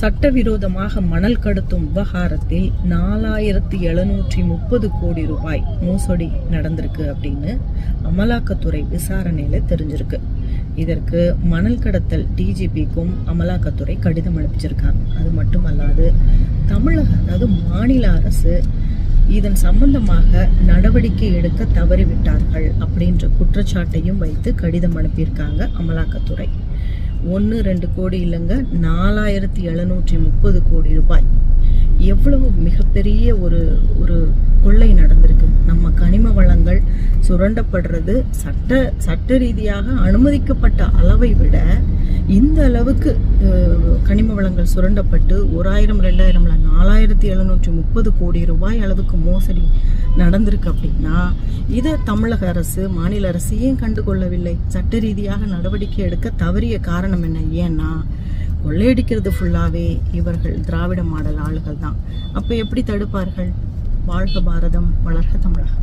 சட்டவிரோதமாக மணல் கடத்தும் விவகாரத்தில் நாலாயிரத்தி எழுநூற்றி முப்பது கோடி ரூபாய் மோசடி நடந்திருக்கு அப்படின்னு அமலாக்கத்துறை விசாரணையில தெரிஞ்சிருக்கு. இதற்கு மணல் கடத்தல் டிஜிபிக்கும் அமலாக்கத்துறை கடிதம் அனுப்பிச்சிருக்காங்க. அது மட்டுமல்லாது தமிழக அதாவது மாநில அரசு இதன் சம்பந்தமாக நடவடிக்கை எடுக்க தவறிவிட்டார்கள் அப்படின்ற குற்றச்சாட்டையும் வைத்து கடிதம் அனுப்பியிருக்காங்க அமலாக்கத்துறை. ஒன்று ரெண்டு கோடி இல்லைங்க. நாலாயிரத்தி எழுநூற்றி முப்பது கோடி ரூபாய். எவ்வளவு மிகப்பெரிய ஒரு ஒரு கொள்ளை நடந்திருக்கு. சுரண்டப்படுறது சட்ட சட்ட ரீதியாக அனுமதிக்கப்பட்ட அளவை விட இந்த அளவுக்கு கனிம வளங்கள் சுரண்டப்பட்டு ஒரு ஆயிரம் ரெண்டாயிரம்ல நாலாயிரத்தி எழுநூற்றி முப்பது கோடி ரூபாய் அளவுக்கு மோசடி நடந்திருக்கு அப்படின்னா இதை தமிழக அரசு மாநில அரசு ஏன் கண்டுகொள்ளவில்லை? சட்ட ரீதியாக நடவடிக்கை எடுக்க தவறிய காரணம் என்ன? ஏன்னா கொள்ளையடிக்கிறது ஃபுல்லாகவே இவர்கள் திராவிட மாடல் ஆளுகள் தான் அப்போ எப்படி தடுப்பார்கள்? வாழ்க பாரதம் வளர்க தமிழகம்.